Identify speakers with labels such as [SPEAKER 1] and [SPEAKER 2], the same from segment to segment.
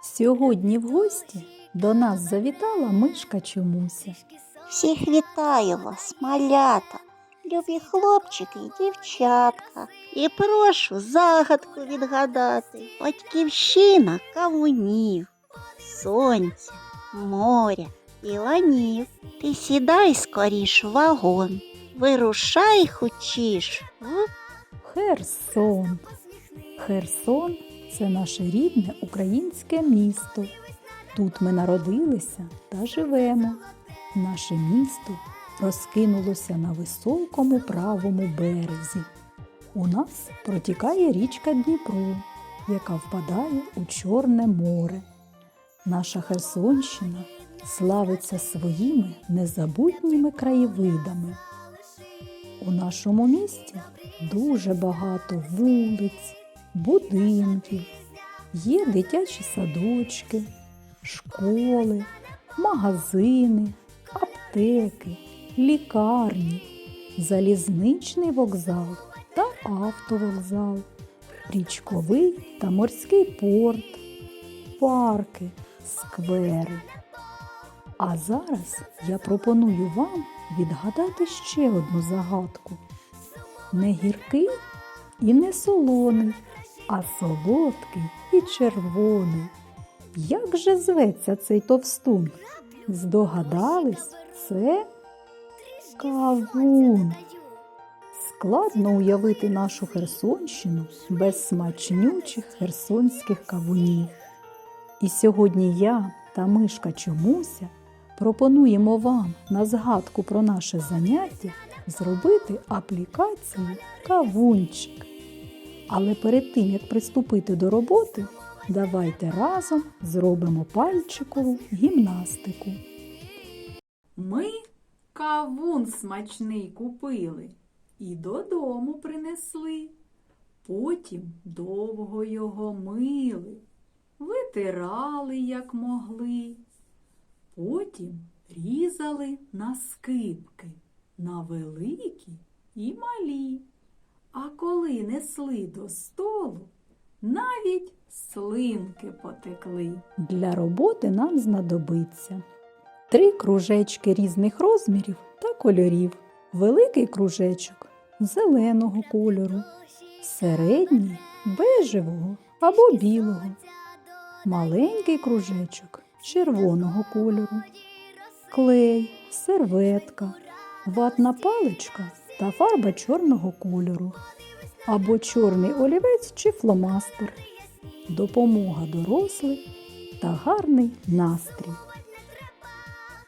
[SPEAKER 1] Сьогодні в гості до нас завітала мишка чомуся.
[SPEAKER 2] Всіх вітаю вас, малята, любі хлопчики і дівчатка. І прошу загадку відгадати. Батьківщина кавунів, сонця, моря і ланів. Ти сідай скоріш в вагон, вирушай хочеш в
[SPEAKER 1] Херсон. Херсон це наше рідне українське місто. Тут ми народилися та живемо. Наше місто розкинулося на високому правому березі. У нас протікає річка Дніпро, яка впадає у Чорне море. Наша Херсонщина славиться своїми незабутніми краєвидами. У нашому місті дуже багато вулиць, будинків, є дитячі садочки, школи, магазини, аптеки, лікарні, залізничний вокзал та автовокзал, річковий та морський порт, парки, сквери. А зараз я пропоную вам відгадати ще одну загадку. Не гіркий і не солоний, а солодкий і червоний. Як же зветься цей товстун? Здогадались, це кавун. Складно уявити нашу Херсонщину без смачнючих херсонських кавунів. І сьогодні я та мишка Чомуся пропонуємо вам на згадку про наше заняття зробити аплікацію кавунчик. Але перед тим, як приступити до роботи, давайте разом зробимо пальчикову гімнастику. Ми кавун смачний купили і додому принесли. Потім довго його мили, витирали, як могли. Потім різали на скибки, на великі і малі. А коли несли до столу, навіть слинки потекли. Для роботи нам знадобиться три кружечки різних розмірів та кольорів, великий кружечок зеленого кольору, середній бежевого або білого, маленький кружечок червоного кольору, клей, серветка, ватна паличка та фарба чорного кольору, або чорний олівець чи фломастер, допомога дорослих та гарний настрій.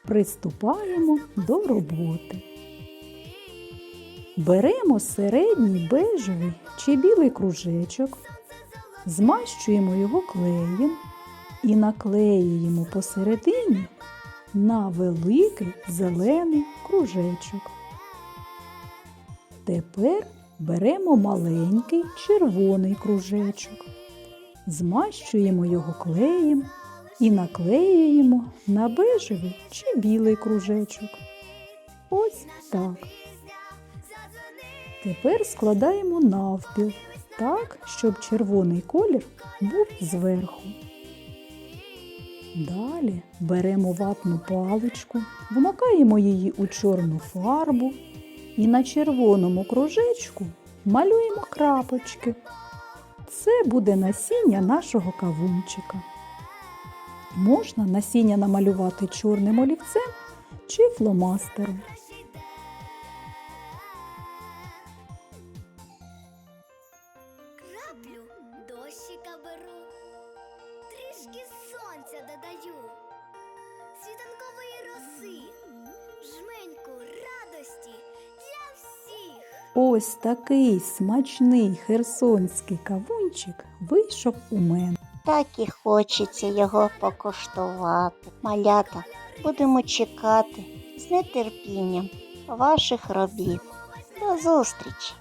[SPEAKER 1] Приступаємо до роботи. Беремо середній бежевий чи білий кружечок, змащуємо його клеєм і наклеюємо посередині на великий зелений кружечок. Тепер беремо маленький червоний кружечок, змащуємо його клеєм і наклеюємо на бежевий чи білий кружечок. Ось так. Тепер складаємо навпіл так, щоб червоний колір був зверху. Далі беремо ватну паличку, вмикаємо її у чорну фарбу і на червоному кружечку малюємо крапочки. Це буде насіння нашого кавунчика. Можна насіння намалювати чорним олівцем чи фломастером.
[SPEAKER 3] Краплю дощика беру, трішки сонця додаю,
[SPEAKER 1] Ось такий смачний херсонський кавунчик вийшов у мене.
[SPEAKER 2] так і хочеться його покуштувати. Малята, будемо чекати з нетерпінням ваших робіт. До зустрічі!